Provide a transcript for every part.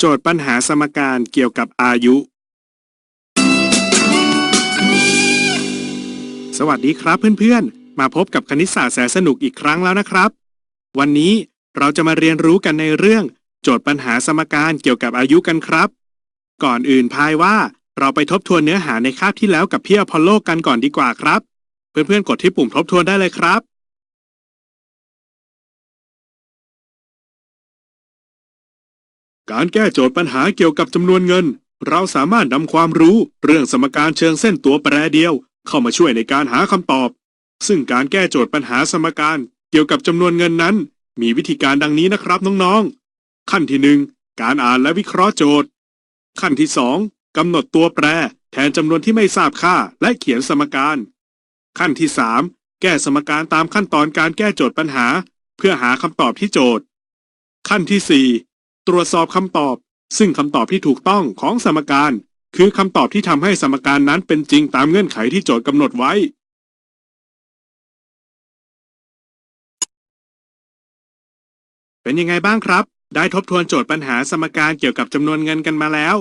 โจทย์ปัญหาสมการเกี่ยวกับอายุ สวัสดีครับเพื่อนๆ มาพบกับคณิตศาสตร์แสนสนุกอีกครั้งแล้วนะครับ วันนี้เราจะมาเรียนรู้กันในเรื่อง โจทย์ปัญหาสมการเกี่ยวกับอายุกันครับ ก่อนอื่นพายว่าเราไปทบทวนเนื้อหาในคาบที่แล้วกับพี่อพอลโลกันก่อนดีกว่าครับ เพื่อนๆ กดที่ปุ่มทบทวนได้เลยครับ การแก้โจทย์ปัญหาเกี่ยวกับจำนวนเงิน เราสามารถนำความรู้เรื่องสมการเชิงเส้นตัวแปรเดียว เข้ามาช่วยในการหาคำตอบ ซึ่งการแก้โจทย์ปัญหาสมการเกี่ยวกับจำนวนเงินนั้น มีวิธีการดังนี้นะครับน้องๆ ขั้นที่หนึ่งการอ่านและวิเคราะห์โจทย์ ขั้นที่สองกำหนดตัวแปร แทนจำนวนที่ไม่ทราบค่า และเขียนสมการ ขั้นที่สามแก้สมการตามขั้นตอนการแก้โจทย์ปัญหา เพื่อหาคำตอบที่โจทย์ ขั้นที่สี่ ตรวจสอบคำตอบ ซึ่งคำตอบที่ถูกต้องของสมการ คือคำตอบที่ทำให้สมการนั้นเป็นจริงตามเงื่อนไขที่โจทย์กำหนดไว้ เป็นยังไงบ้างครับ ได้ทบทวนโจทย์ปัญหาสมการเกี่ยวกับจำนวนเงินกันมาแล้ว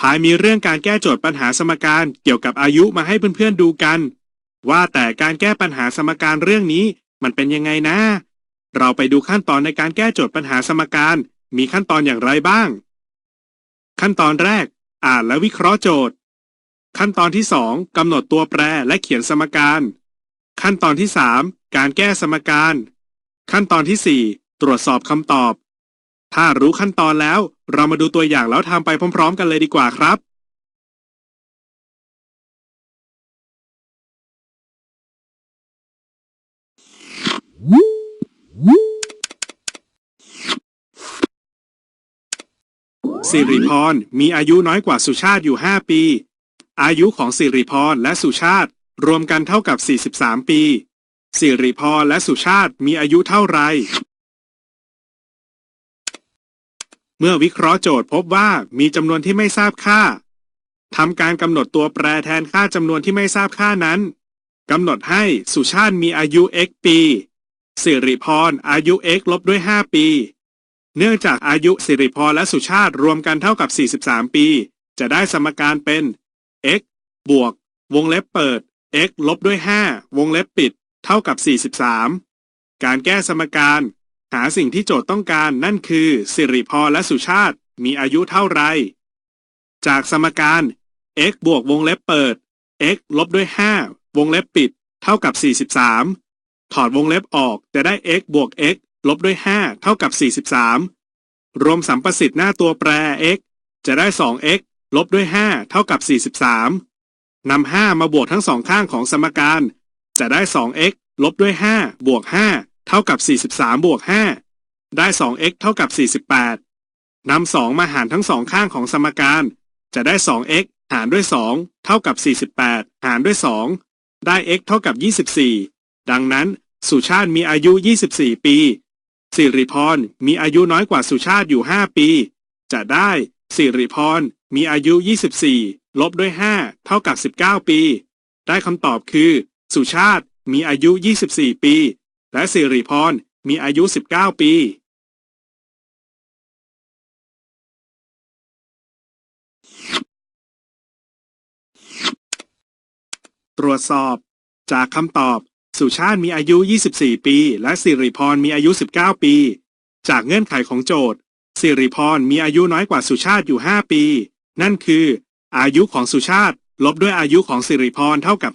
ภายมีเรื่องการแก้โจทย์ปัญหาสมการเกี่ยวกับอายุมาให้เพื่อนๆดูกัน ว่าแต่การแก้ปัญหาสมการเรื่องนี้มันเป็นยังไงนะ เราไปดูขั้นตอนในการแก้โจทย์ปัญหาสมการ มีขั้นตอนอย่างไรบ้าง ขั้นตอนแรก อ่านและวิเคราะห์โจทย์ ขั้นตอนที่สองกำหนดตัวแปรและเขียนสมการ ขั้นตอนที่สามการแก้สมการ ขั้นตอนที่สี่ตรวจสอบคำตอบ ถ้ารู้ขั้นตอนแล้ว เรามาดูตัวอย่างแล้วทำไปพร้อม ๆ กันเลยดีกว่าครับ สิริพรมีอายุน้อยกว่าสุชาติอยู่ 5 ปี อายุของสิริพรและสุชาติ รวมกันเท่ากับ 43 ปี สิริพรและสุชาติมีอายุเท่าไหร่เมื่อวิเคราะห์โจทย์พบว่ามีจำนวนที่ไม่ทราบค่าทำการกำหนดตัวแปรแทนค่าจำนวนที่ไม่ทราบค่านั้นกำหนดให้สุชาติมีอายุ x ปี สิริพรอายุ x ลบด้วย 5 ปี เนื่องจากอายุสิริพรและสุชาติรวมกันเท่ากับ 43 ปี จะได้สมการเป็น x บวก วงเล็บเปิด x ลบด้วย 5 วงเล็บปิด เท่ากับ 43 การแก้สมการ หาสิ่งที่โจทย์ต้องการนั่นคือ สิริพรและสุชาติมีอายุเท่าไร จากสมการ x บวกวงเล็บเปิด x ลบด้วย 5 วงเล็บปิด เท่ากับ 43 ถอดวงเล็บออกจะได้ x บวก x ลบด้วย 5 เท่ากับ 43 รวมสัมประสิทธิ์หน้าตัวแปร x จะได้ 2x ลบด้วย 5 เท่ากับ 43 นำ 5 มาบวกทั้งสองข้างของสมการ จะได้ 2x ลบด้วย 5 บวก 5 เท่ากับ 43 บวก 5 ได้ 2x เท่ากับ 48 นำ 2 มาหารทั้งสองข้างของสมการ จะได้ 2x หารด้วย 2 เท่ากับ 48 หารด้วย 2 ได้ x เท่ากับ 24 ดังนั้น สุชาติมีอายุ 24 ปี สิริพรมีอายุน้อยกว่าสุชาติอยู่ 5 ปี จะได้สิริพรมีอายุ 24 ลบด้วย 5 เท่ากับ 19 ปี ได้คำตอบคือ สุชาติมีอายุ 24 ปี และสิริพรมีอายุ 19 ปี ตรวจสอบ จากคำตอบ สุชาติมีอายุ 24 ปี และสิริพรมีอายุ 19 ปี จากเงื่อนไขของโจทย์ สิริพรมีอายุน้อยกว่าสุชาติอยู่ 5 ปี นั่นคือ อายุของสุชาติ ลบด้วยอายุของสิริพรเท่ากับ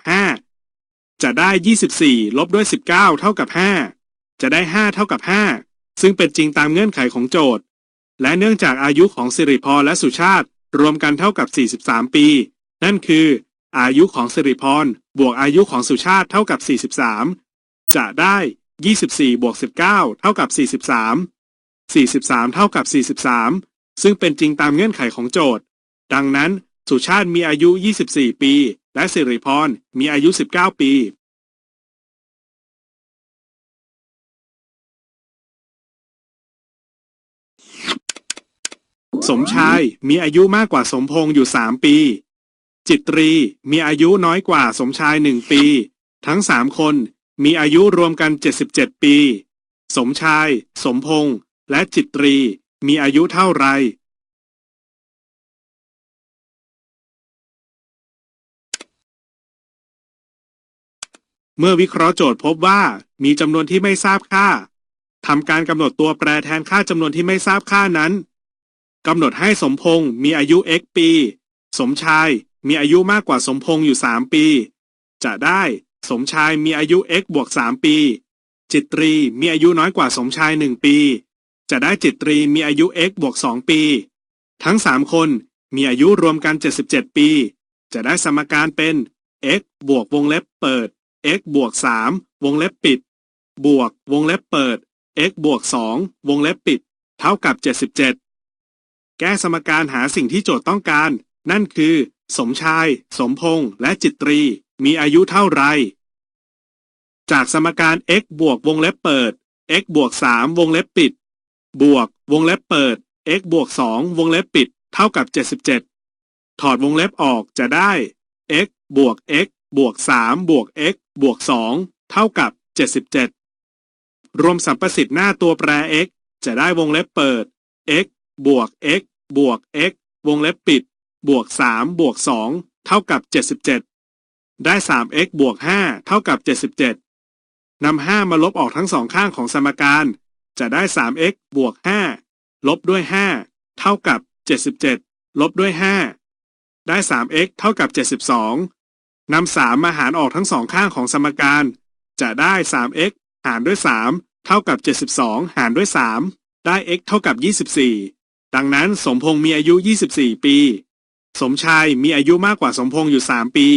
5 จะได้ 24 ลบด้วย 19 เท่ากับ 5 จะได้ 5 เท่ากับ 5 ซึ่งเป็นจริงตามเงื่อนไขของโจทย์ และเนื่องจากอายุของสิริพรและสุชาติ รวมกันเท่ากับ 43 ปี นั่นคือ อายุของสิริพรบวกอายุของสุชาติเท่ากับ 43 จะได้ 24 บวก 19 เท่ากับ 43 43 เท่ากับ 43 ซึ่งเป็นจริงตามเงื่อนไขของโจทย์ ดังนั้นสุชาติมีอายุ 24 ปี และสิริพรมีอายุ 19 ปีสมชายมีอายุมากกว่าสมพงษ์อยู่ 3 ปี จิตรีมีอายุน้อยกว่าสมชายหนึ่งปี ทั้งสามคนมีอายุรวมกันเจ็ดสิบเจ็ดปี สมชาย สมพงษ์และจิตรีมีอายุเท่าไหร่เมื่อวิเคราะห์โจทย์พบว่ามีจำนวนที่ไม่ทราบค่าทำการกำหนดตัวแปรแทนค่าจำนวนที่ไม่ทราบค่านั้นกำหนดให้สมพงษ์มีอายุ x ปี สมชาย มีอายุมากกว่าสมพงษ์อยู่ 3 ปี จะได้สมชายมีอายุ x บวก 3 ปี จิตรี มีอายุน้อยกว่าสมชาย 1 ปี จะได้จิตรีมีอายุ x บวก 2 ปี ทั้ง 3 คนมีอายุรวมกัน 77 ปี จะได้สมการเป็น x บวกวงเล็บเปิด x บวก 3 วงเล็บปิด บวกวงเล็บเปิด x บวก 2 วงเล็บปิด เท่ากับ 77 แก้สมการหาสิ่งที่โจทย์ต้องการ นั่นคือ สมชาย สมพงษ์และจิตรี มีอายุเท่าไร จากสมการ x บวกวงเล็บเปิด x บวก 3 วงเล็บปิด บวก วงเล็บเปิด x บวก 2 วงเล็บปิด เท่ากับ 77 ถอดวงเล็บออกจะได้ x บวก x บวก 3 บวก x บวก 2 เท่ากับ 77 รวมสัมประสิทธิ์หน้าตัวแปร x จะได้วงเล็บเปิด x บวก x บวก x วงเล็บปิด บวก3บวก2เท่ากับ 77 ได้ 3x บวก5เท่ากับ 77 นำ 5 มาลบออกทั้งสองข้างของสมการ จะได้ 3x บวก5ลบด้วย 5 เท่ากับ 77 ลบด้วย 5 ได้ 3x เท่ากับ 72 นำ 3 มาหารออกทั้งสองข้างของสมการ จะได้ 3x หารด้วย 3 เท่ากับ 72 หารด้วย 3 ได้ x เท่ากับ 24 ดังนั้นสมพงษ์มีอายุ 24 ปี สมชายมีอายุมากกว่าสมพงษ์อยู่ 3 ปี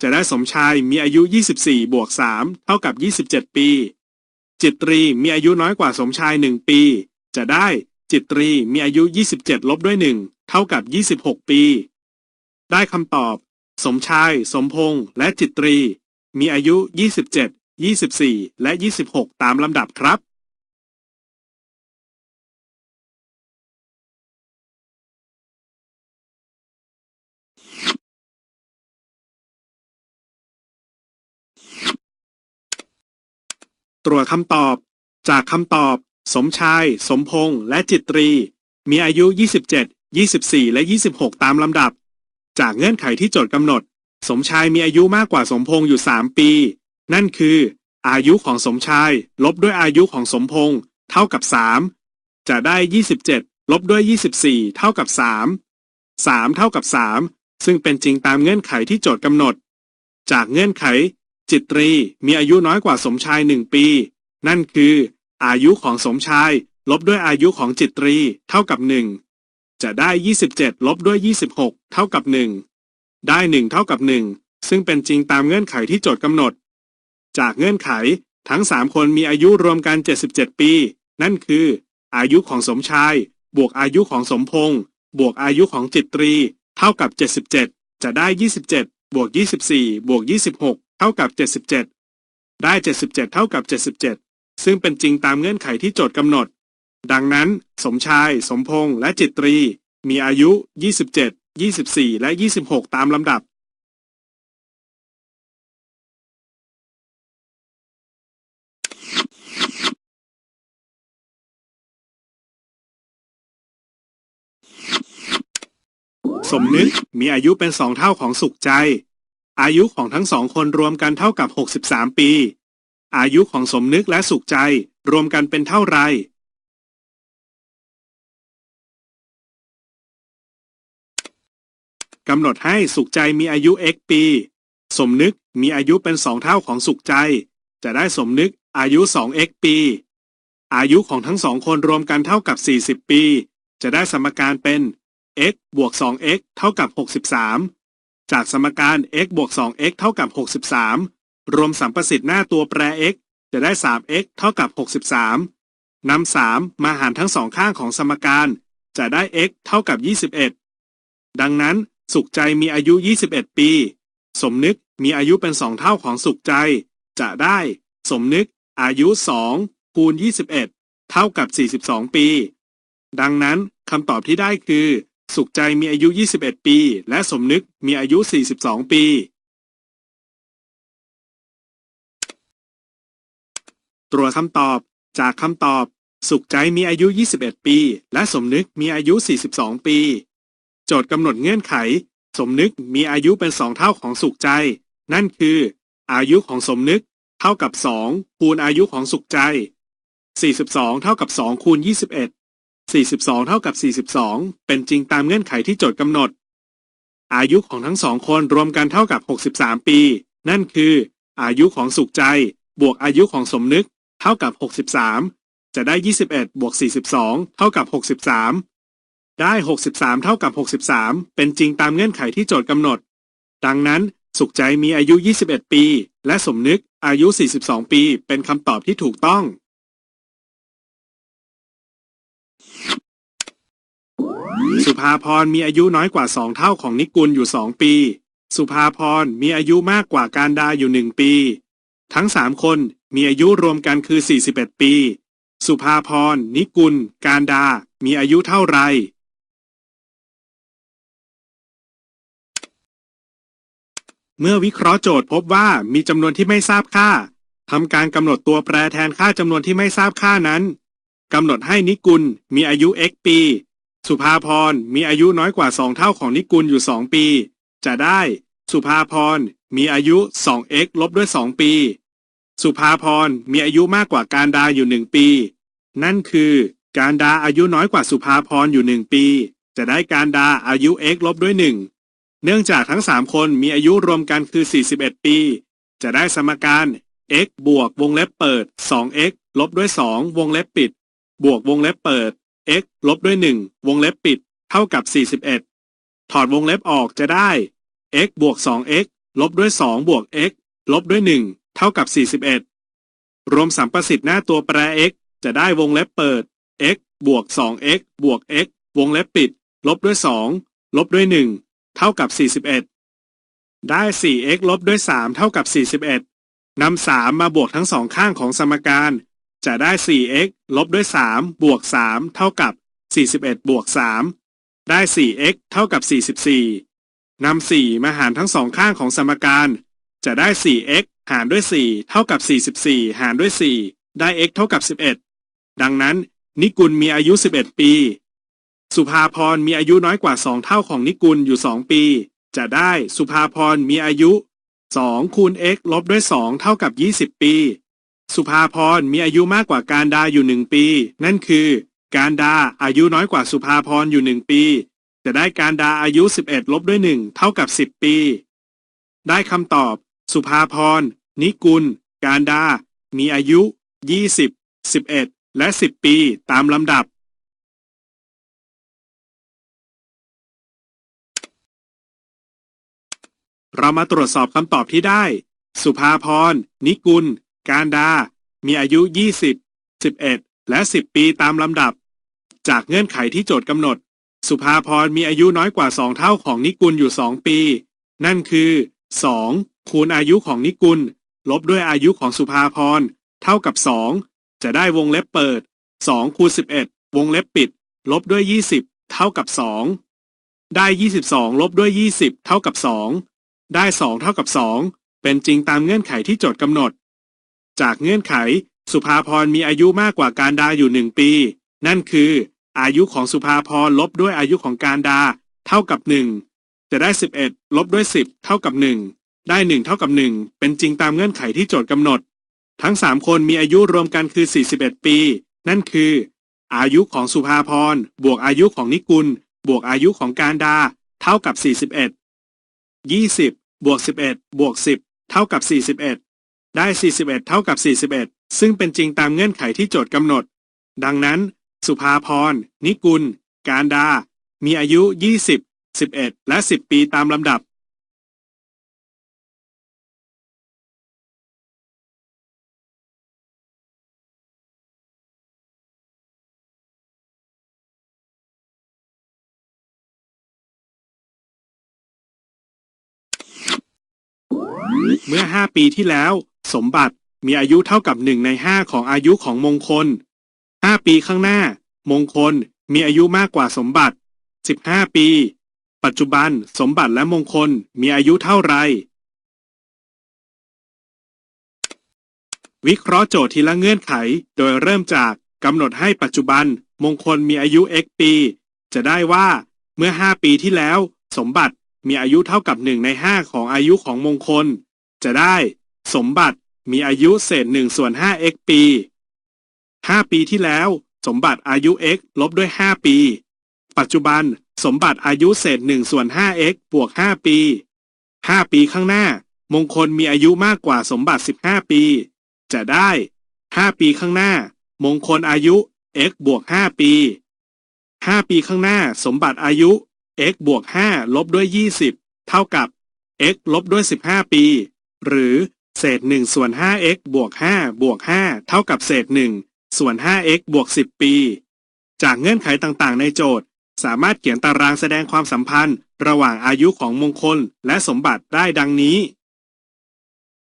จะได้สมชายมีอายุ 24 บวก 3 เท่ากับ 27 ปี จิตรีมีอายุน้อยกว่าสมชาย 1 ปี จะได้จิตรีมีอายุ 27 ลบด้วย 1 เท่ากับ 26 ปี ได้คำตอบ สมชาย สมพงษ์และจิตรี มีอายุ 27 24 และ 26 ตามลำดับครับ ตรวจคำตอบ จากคำตอบ สมชาย สมพงษ์และจิตรี มีอายุ 27 24 และ 26 ตามลำดับ จากเงื่อนไขที่โจทย์กำหนด สมชายมีอายุมากกว่าสมพงษ์อยู่ 3 ปี นั่นคือ อายุของสมชาย ลบด้วยอายุของสมพงษ์เท่ากับ 3 จะได้ 27 ลบด้วย 24 เท่ากับ 3 3 เท่ากับ 3 ซึ่งเป็นจริงตามเงื่อนไขที่โจทย์กำหนด จากเงื่อนไข จิตรี มีอายุน้อยกว่าสมชาย1ปี นั่นคือ อายุของสมชาย ลบด้วยอายุของจิตรี เท่ากับ1จะได้ 27 ลบด้วย 26 เท่ากับ 1 ได้ 1 เท่ากับ 1 ซึ่งเป็นจริงตามเงื่อนไขที่โจทย์กำหนด จากเงื่อนไขทั้ง 3 คนมีอายุรวมกัน 77 ปี นั่นคือ อายุของสมชาย บวกอายุของสมพงษ์บวกอายุของจิตรี เท่ากับ 77 จะได้ 27 บวก 24 บวก 26 ท่ากับ 77 ได้ 77 เท่ากับ 77 ซึ่งเป็นจริงตามเงื่อนไขที่โจทย์กำหนด ดังนั้น สมชาย สมพงษ์และจิตรี มีอายุ 27 24 และ 26 ตามลำดับ สมนึกมีอายุเป็นสองเท่าของสุขใจ อายุของทั้งสองคนรวมกันเท่ากับ 63 ปี อายุของสมนึกและสุขใจรวมกันเป็นเท่าไรกำหนดให้สุขใจมีอายุ x ปี สมนึกมีอายุเป็นสองเท่าของสุขใจ จะได้สมนึกอายุ 2x ปี อายุของทั้งสองคนรวมกันเท่ากับ 40 ปี จะได้สมการเป็น x บวก 2x เท่ากับ 63 จากสมการ x บวก 2x เท่ากับ 63 รวมสัมประสิทธิ์หน้าตัวแปร x จะได้ 3x เท่ากับ 63นำ3มาหารทั้งสองข้างของสมการ จะได้ x เท่ากับ 21 ดังนั้นสุขใจมีอายุ 21 ปี สมนึกมีอายุเป็น2เท่าของสุขใจ จะได้ สมนึก อายุ 2 คูณ 21 เท่ากับ 42 ปี ดังนั้นคำตอบที่ได้คือ สุขใจมีอายุ 21 ปี และสมนึกมีอายุ 42 ปี ตรวจคำตอบ จากคำตอบ สุขใจมีอายุ 21 ปี และสมนึกมีอายุ 42 ปี โจทย์กำหนดเงื่อนไข สมนึกมีอายุเป็นสองเท่าของสุขใจ นั่นคือ อายุของสมนึก เท่ากับสองคูณอายุของสุขใจสี่สิบสองเท่ากับสองคูณยี่ สิบเอ็ดสี่สิบสองเท่ากับสี่สิบสองเป็นจริงตามเงื่อนไขที่โจทย์กำหนด อายุของทั้งสองคนรวมกันเท่ากับหกสิบสามปี นั่นคือ อายุของสุขใจ บวกอายุของสมนึก เท่ากับหกสิบสามจะได้ยี่สิบเอ็ดบวกสี่สิบสองเท่ากับหกสิบสามได้หกสิบสามเท่ากับหกสิบสามเป็นจริงตามเงื่อนไขที่โจทย์กำหนด ดังนั้นสุขใจมีอายุ 21 ปี และสมนึกอายุ 42 ปี เป็นคำตอบที่ถูกต้อง สุภาพรมีอายุน้อยกว่า2เท่าของนิกุลอยู่2ปี สุภาพรมีอายุมากกว่าการดาอยู่1ปี ทั้ง3คนมีอายุรวมกันคือ 41 ปี สุภาพร นิกุล การดา มีอายุเท่าไร เมื่อวิเคราะห์โจทย์พบว่ามีจำนวนที่ไม่ทราบค่าทำการกำหนดตัวแปรแทนค่าจำนวนที่ไม่ทราบค่านั้น กำหนดให้นิกุลมีอายุ x ปี สุภาพรมีอายุน้อยกว่า 2 เท่าของนิกุลอยู่ 2 ปี จะได้ สุภาพรมีอายุ 2x ลบด้วย 2 ปี สุภาพรมีอายุมากกว่าการดาอยู่ 1 ปี นั่นคือ การดาอายุน้อยกว่าสุภาพรอยู่ 1 ปี จะได้การดาอายุ x ลบด้วย 1 เนื่องจากทั้ง 3 คนมีอายุรวมกันคือ 41 ปี จะได้สมการ x บวกวงเล็บเปิด 2x ลบด้วย 2 วงเล็บปิด บวกวงเล็บเปิด x ลบด้วย 1 วงเล็บปิด เท่ากับ 41 ถอดวงเล็บออกจะได้ x บวก 2x ลบด้วย 2 บวก x ลบด้วย 1 เท่ากับ 41 รวมสัมประสิทธิ์หน้าตัวแปร x จะได้วงเล็บเปิด x บวก 2x บวก x วงเล็บปิด ลบด้วย 2 ลบด้วย 1 เท่ากับ 41 ได้ 4x ลบด้วย 3 เท่ากับ 41นำ3มาบวกทั้งสองข้างของสมการ จะได้ 4x ลบด้วย 3 บวก 3 เท่ากับ 41 บวก 3 ได้ 4x เท่ากับ 44นำ4 มาหารทั้งสองข้างของสมการ จะได้ 4x หารด้วย 4 เท่ากับ 44 หารด้วย 4 ได้ x เท่ากับ 11 ดังนั้น นิกุลมีอายุ 11 ปี สุภาพรมีอายุน้อยกว่า 2 เท่าของนิกุลอยู่ 2 ปี จะได้สุภาพรมีอายุ2คูณ x ลบด้วย 2 เท่ากับ 20 ปี สุภาพรมีอายุมากกว่าการดาอยู่1ปี นั่นคือ การดาอายุน้อยกว่าสุภาพรอยู่1ปี จะได้การดาอายุ 11 ลบด้วย1เท่ากับ 10 ปี ได้คำตอบ สุภาพร นิกุล การดา มีอายุ 20 11 และ 10 ปีตามลำดับ เรามาตรวจสอบคำตอบที่ได้ สุภาพร นิกุล การดา มีอายุ 20 11 และ 10 ปีตามลำดับ จากเงื่อนไขที่โจทย์กำหนด สุภาพรมีอายุน้อยกว่า 2 เท่าของนิกุลอยู่ 2 ปี นั่นคือ 2 คูณอายุของนิกุล ลบด้วยอายุของสุภาพร เท่ากับ 2 จะได้วงเล็บเปิด 2 คูณ 11 วงเล็บปิด ลบด้วย 20 เท่ากับ 2 ได้ 22 ลบด้วย 20 เท่ากับ 2 ได้ 2 เท่ากับ 2 เป็นจริงตามเงื่อนไขที่โจทย์กำหนด จากเงื่อนไข สุภาพรมีอายุมากกว่าการดาอยู่1ปี นั่นคือ อายุของสุภาพรลบด้วยอายุของการดา เท่ากับ1จะได้11ลบด้วย10เท่ากับ1ได้1เท่ากับ1เป็นจริงตามเงื่อนไขที่โจทย์กำหนด ทั้ง3คนมีอายุรวมกันคือ41ปี นั่นคือ อายุของสุภาพรบวกอายุของนิกุล บวกอายุของการดา เท่ากับ41 20บวก11บวก10เท่ากับ41 ได้ 41 เท่ากับ 41 ซึ่งเป็นจริงตามเงื่อนไขที่โจทย์กำหนด ดังนั้น สุภาพร นิกุล การดา มีอายุ 20 11 และ 10 ปีตามลำดับ เมื่อ 5 ปีที่แล้ว สมบัติ มีอายุเท่ากับ1ใน5ของอายุของมงคล5ปีข้างหน้า มงคลมีอายุมากกว่าสมบัติ15ปี ปัจจุบันสมบัติและมงคลมีอายุเท่าไร วิเคราะห์โจทย์ทีละเงื่อนไข โดยเริ่มจากกำหนดให้ปัจจุบัน มงคลมีอายุ x ปี จะได้ว่าเมื่อ 5 ปีที่แล้ว สมบัติมีอายุเท่ากับ 1 ใน 5 ของอายุของมงคล จะได้ สมบัติ มีอายุเศษ1ส่วน 5x ปี 5 ปีที่แล้ว สมบัติอายุ x ลบด้วย 5 ปี ปัจจุบันสมบัติอายุเศษ1ส่วน 5x บวก 5 ปี 5 ปีข้างหน้า มงคลมีอายุมากกว่าสมบัติ 15 ปี จะได้ 5 ปีข้างหน้า มงคลอายุ x บวก 5 ปี 5 ปีข้างหน้า สมบัติอายุ x บวก 5 ลบด้วย 20 เท่ากับ x ลบด้วย 15 ปี หรือ เศษ1ส่วน 5x บวก5บวก5เท่ากับเศษ1ส่วน 5x บวก 10 ปี จากเงื่อนไขต่างๆ ในโจทย์ สามารถเขียนตารางแสดงความสัมพันธ์ ระหว่างอายุของมงคลและสมบัติได้ดังนี้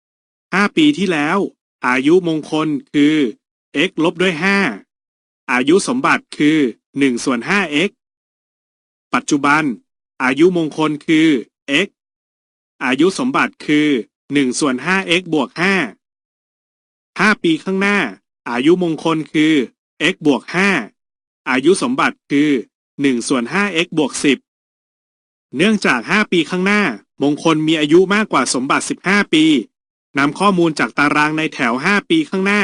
5 ปีที่แล้ว อายุมงคลคือ x ลบด้วย 5 อายุสมบัติคือ1ส่วน 5x ปัจจุบัน อายุมงคลคือ x อายุสมบัติคือ 1ส่วน 5x บวก 5 5 ปีข้างหน้า อายุมงคลคือ x บวก 5 อายุสมบัติคือ 1 ส่วน 5x บวก 10 เนื่องจาก 5 ปีข้างหน้า มงคลมีอายุมากกว่าสมบัติ 15 ปีนำข้อมูลจากตารางในแถว 5 ปีข้างหน้า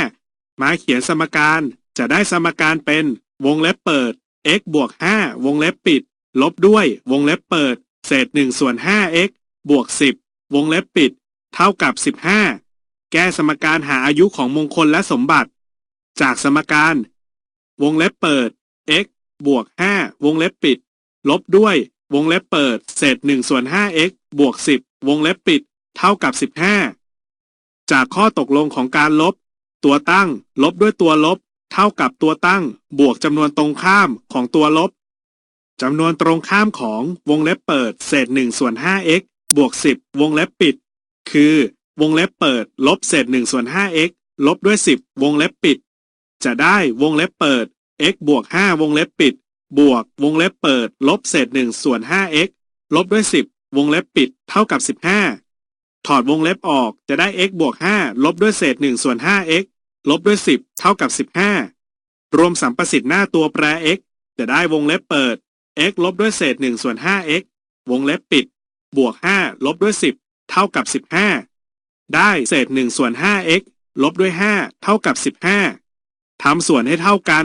มาเขียนสมการจะได้สมการเป็นวงเล็บเปิด x บวก 5 วงเล็บปิด ลบด้วย วงเล็บเปิด เศษ1ส่วน 5x บวก 10 วงเล็บปิด เท่ากับ 15 แก้สมการหาอายุของมงคลและสมบัติ จากสมการ วงเล็บเปิด x บวก 5 วงเล็บปิด ลบด้วย วงเล็บเปิด เศษ1ส่วน 5x บวก 10 วงเล็บปิด เท่ากับ 15 จากข้อตกลงของการลบ ตัวตั้ง ลบด้วยตัวลบ เท่ากับตัวตั้ง บวกจำนวนตรงข้ามของตัวลบจำนวนตรงข้ามของวงเล็บเปิด เศษ1ส่วน 5x บวก 10 วงเล็บปิด คือ วงเล็บเปิด ลบเศษ1ส่วน 5x ลบด้วย 10 วงเล็บปิด จะได้วงเล็บเปิด x บวก 5 วงเล็บปิด บวก วงเล็บเปิด ลบเศษ1ส่วน 5x ลบด้วย 10 วงเล็บปิด เท่ากับ 15 ถอดวงเล็บออกจะได้ x บวก 5 ลบด้วยเศษ1ส่วน 5x ลบด้วย 10 เท่ากับ 15 รวมสัมประสิทธิ์หน้าตัวแปร x จะได้วงเล็บเปิด x ลบด้วยเศษ1ส่วน 5x วงเล็บปิด บวก 5 ลบด้วย10 เท่ากับ 15 ได้เศษ1ส่วน 5x ลบด้วย 5 เท่ากับ 15ทำส่วนให้เท่ากัน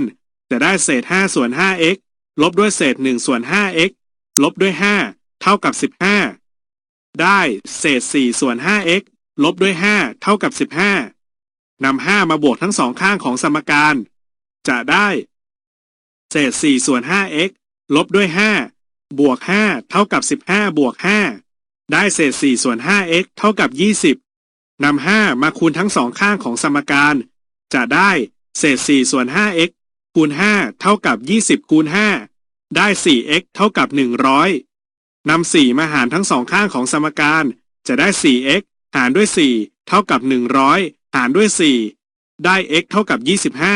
จะได้เศษ 5 ส่วน 5x ลบด้วยเศษ 1 ส่วน 5x ลบด้วย 5 เท่ากับ 15 ได้เศษ 4 ส่วน 5x ลบด้วย 5 เท่ากับ 15นำ5มาบวกทั้งสองข้างของสมการ จะได้ เศษ 4 ส่วน 5x ลบด้วย 5 บวก 5 เท่ากับ 15 บวก 5 ได้เศษ4ส่วน 5x เท่ากับ 20นำ5มาคูณทั้งสองข้างของสมการ จะได้เศษ4ส่วน 5x คูณ 5 เท่ากับ 20 คูณ 5 ได้ 4x เท่ากับ 100นำ4มาหารทั้งสองข้างของสมการ จะได้ 4x หารด้วย 4 เท่ากับ 100 หารด้วย 4 ได้ x เท่ากับ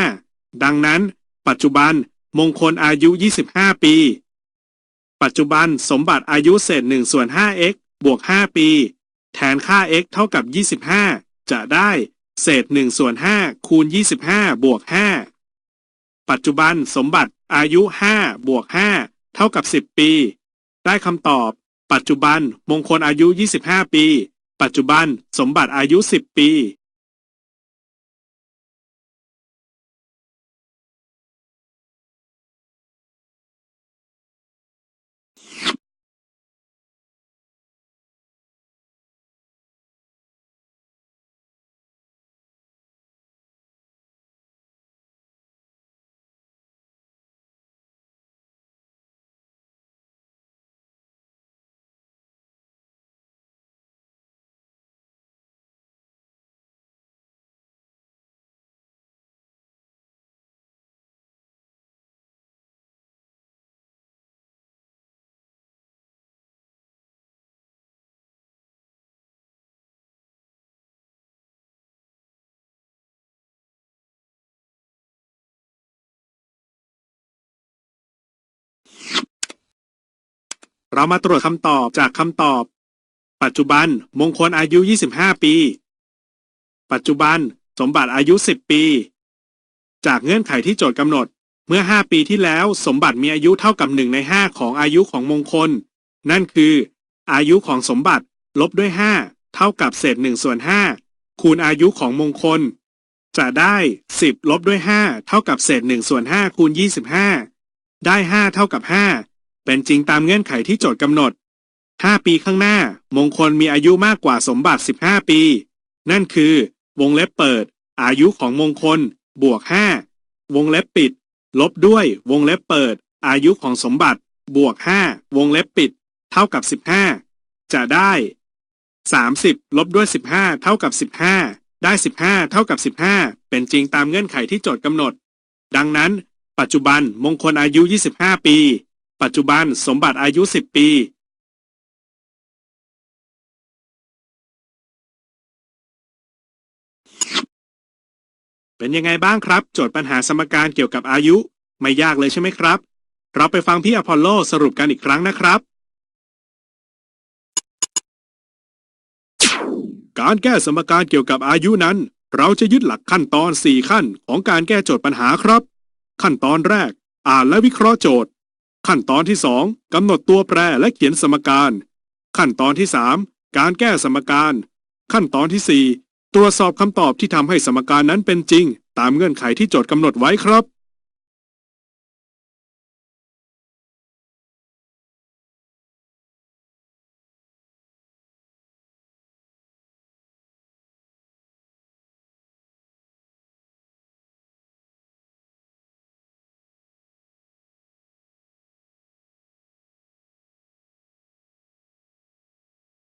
25 ดังนั้น ปัจจุบันมงคลอายุ 25 ปี ปัจจุบันสมบัติอายุเศษ1ส่วน 5x บวก 5 ปี แทนค่า x เท่ากับ 25 จะได้ เศษ1ส่วน5คูณ 25 บวก 5 ปัจจุบันสมบัติอายุ 5 บวก 5 เท่ากับ 10 ปี ได้คำตอบ ปัจจุบันมงคลอายุ 25 ปี ปัจจุบันสมบัติอายุ 10 ปี เรามาตรวจคำตอบจากคำตอบ ปัจจุบัน มงคลอายุ 25 ปี ปัจจุบัน สมบัติอายุ 10 ปี จากเงื่อนไขที่โจทย์กำหนด เมื่อ 5 ปีที่แล้ว สมบัติมีอายุเท่ากับ 1 ใน 5 ของอายุของมงคล นั่นคือ อายุของสมบัติ ลบด้วย 5 เท่ากับเศษ1ส่วน5คูณอายุของมงคล จะได้ 10 ลบด้วย 5 เท่ากับเศษ1ส่วน5คูณ25 ได้ 5 เท่ากับ 5 เป็นจริงตามเงื่อนไขที่โจทย์กำหนด 5 ปีข้างหน้า มงคลมีอายุมากกว่าสมบัติ 15 ปี นั่นคือ วงเล็บเปิด อายุของมงคล บวก 5 วงเล็บปิด ลบด้วย วงเล็บเปิด อายุของสมบัติ บวก 5 วงเล็บปิด เท่ากับ 15 จะได้ 30 ลบด้วย 15 เท่ากับ 15 ได้ 15 เท่ากับ 15 เป็นจริงตามเงื่อนไขที่โจทย์กำหนด ดังนั้น ปัจจุบันมงคลอายุ 25 ปี ปัจจุบันสมบัติอายุ 10 ปีเป็นยังไงบ้างครับ โจทย์ปัญหาสมการเกี่ยวกับอายุ ไม่ยากเลยใช่ไหมครับ เราไปฟังพี่อพอลโลสรุปกันอีกครั้งนะครับ การแก้สมการเกี่ยวกับอายุนั้น เราจะยึดหลักขั้นตอน 4 ขั้นของการแก้โจทย์ปัญหาครับ ขั้นตอนแรก อ่านและวิเคราะห์โจทย์ ขั้นตอนที่ 2กำหนดตัวแปรและเขียนสมการ ขั้นตอนที่ 3 การแก้สมการ ขั้นตอนที่ 4 ตรวจสอบคำตอบที่ทำให้สมการนั้นเป็นจริง ตามเงื่อนไขที่โจทย์กำหนดไว้ครับ